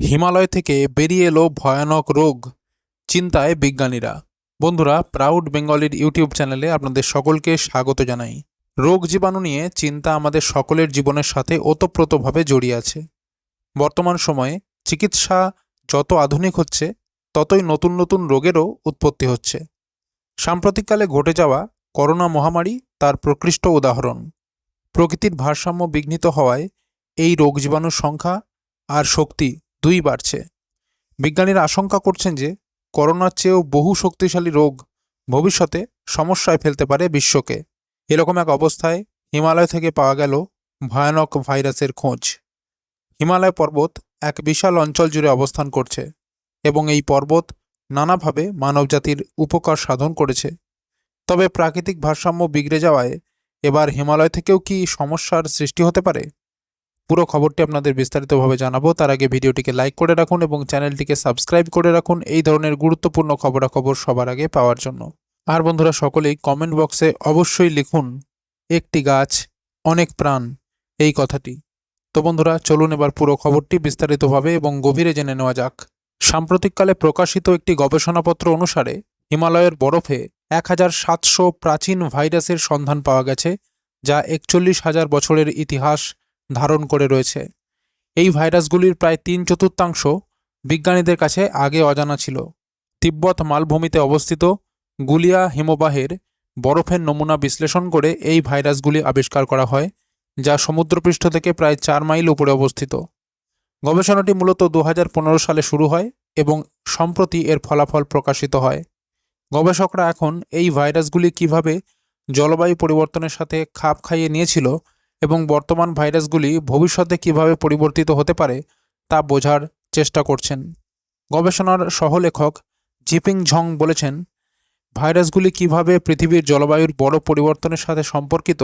হিমালয় থেকে বেরিয়ে এলো ভয়ানক রোগ, চিন্তায় বিজ্ঞানীরা। বন্ধুরা প্রাউড বেঙ্গলির ইউটিউব চ্যানেলে আপনাদের সকলকে স্বাগত জানাই। রোগ জীবাণু নিয়ে চিন্তা আমাদের সকলের জীবনের সাথে ওতপ্রোতভাবে জড়িয়ে আছে। বর্তমান সময়ে চিকিৎসা যত আধুনিক হচ্ছে, ততই নতুন নতুন রোগেরও উৎপত্তি হচ্ছে। সাম্প্রতিককালে ঘটে যাওয়া করোনা মহামারী তার প্রকৃষ্ট উদাহরণ। প্রকৃতির ভারসাম্য বিঘ্নিত হওয়ায় এই রোগ জীবাণুর সংখ্যা আর শক্তি দুই বাড়ছে। বিজ্ঞানীরা আশঙ্কা করছেন যে করোনার চেয়েও বহু শক্তিশালী রোগ ভবিষ্যতে সমস্যায় ফেলতে পারে বিশ্বকে। এরকম এক অবস্থায় হিমালয় থেকে পাওয়া গেল ভয়ানক ভাইরাসের খোঁজ। হিমালয় পর্বত এক বিশাল অঞ্চল জুড়ে অবস্থান করছে এবং এই পর্বত নানাভাবে মানবজাতির উপকার সাধন করেছে। তবে প্রাকৃতিক ভারসাম্য বিগড়ে যাওয়ায় এবার হিমালয় থেকেও কি সমস্যার সৃষ্টি হতে পারে? পুরো খবরটি আপনাদের বিস্তারিতভাবে জানাব। তার আগে ভিডিওটিকে লাইক করে রাখুন এবং চ্যানেলটিকে সাবস্ক্রাইব করে রাখুন। এই ধরনের গুরুত্বপূর্ণ খবরাখবর সবার আগে পাওয়ার জন্য। আর বন্ধুরা, সকলেই কমেন্ট বক্সে অবশ্যই লিখুন, একটি গাছ, অনেক প্রাণ এই কথাটি। তো বন্ধুরা, চলুন এবার পুরো খবরটি বিস্তারিতভাবে এবং গভীরে জেনে নেওয়া যাক। সাম্প্রতিককালে প্রকাশিত একটি গবেষণাপত্র অনুসারে হিমালয়ের বরফে এক হাজার সাতশো প্রাচীন ভাইরাসের সন্ধান পাওয়া গেছে, যা একচল্লিশ হাজার বছরের ইতিহাস ধারণ করে রয়েছে। এই ভাইরাসগুলির প্রায় তিন চতুর্থাংশ বিজ্ঞানীদের কাছে আগে অজানা ছিল। তিব্বত মালভূমিতে অবস্থিত গুলিয়া হিমবাহের বরফের নমুনা বিশ্লেষণ করে এই ভাইরাসগুলি আবিষ্কার করা হয়, যা সমুদ্রপৃষ্ঠ থেকে প্রায় চার মাইল উপরে অবস্থিত। গবেষণাটি মূলত দু হাজার পনেরো সালে শুরু হয় এবং সম্প্রতি এর ফলাফল প্রকাশিত হয়। গবেষকরা এখন এই ভাইরাসগুলি কীভাবে জলবায়ু পরিবর্তনের সাথে খাপ খাইয়ে নিয়েছিল এবং বর্তমান ভাইরাসগুলি ভবিষ্যতে কীভাবে পরিবর্তিত হতে পারে তা বোঝার চেষ্টা করছেন। গবেষণার সহলেখক জিপিং ঝং বলেছেন, ভাইরাসগুলি কীভাবে পৃথিবীর জলবায়ুর বড় পরিবর্তনের সাথে সম্পর্কিত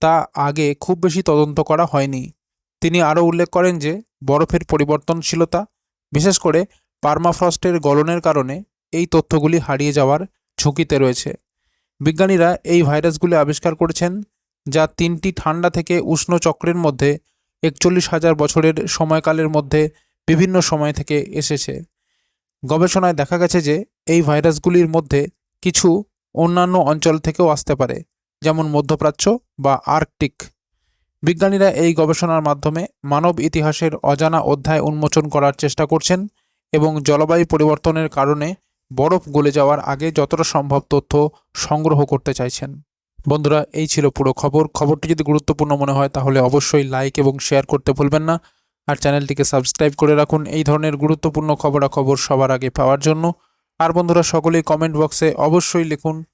তা আগে খুব বেশি তদন্ত করা হয়নি। তিনি আরও উল্লেখ করেন যে, বরফের পরিবর্তনশীলতা, বিশেষ করে পার্মাফ্রস্টের গলনের কারণে এই তথ্যগুলি হারিয়ে যাওয়ার ঝুঁকিতে রয়েছে। বিজ্ঞানীরা এই ভাইরাসগুলি আবিষ্কার করেছেন যা তিনটি ঠান্ডা থেকে উষ্ণ চক্রের মধ্যে একচল্লিশ হাজার বছরের সময়কালের মধ্যে বিভিন্ন সময় থেকে এসেছে। গবেষণায় দেখা গেছে যে এই ভাইরাসগুলির মধ্যে কিছু অন্যান্য অঞ্চল থেকেও আসতে পারে, যেমন মধ্যপ্রাচ্য বা আর্কটিক। বিজ্ঞানীরা এই গবেষণার মাধ্যমে মানব ইতিহাসের অজানা অধ্যায় উন্মোচন করার চেষ্টা করছেন এবং জলবায়ু পরিবর্তনের কারণে বরফ গলে যাওয়ার আগে যতটা সম্ভব তথ্য সংগ্রহ করতে চাইছেন। বন্ধুরা, এই ছিল পুরো খবর। খবরটি যদি গুরুত্বপূর্ণ মনে হয়, তাহলে অবশ্যই লাইক এবং শেয়ার করতে ভুলবেন না। আর চ্যানেলটিকে সাবস্ক্রাইব করে রাখুন। এই ধরনের গুরুত্বপূর্ণ খবরাখবর সবার আগে পাওয়ার জন্য। আর বন্ধুরা, সকলেই কমেন্ট বক্সে অবশ্যই লিখুন,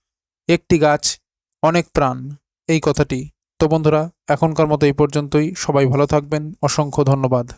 একটি গাছ, অনেক প্রাণ। এই কথাটি। তো বন্ধুরা, এখনকার মতো এই পর্যন্তই। সবাই ভালো থাকবেন। অসংখ্য ধন্যবাদ।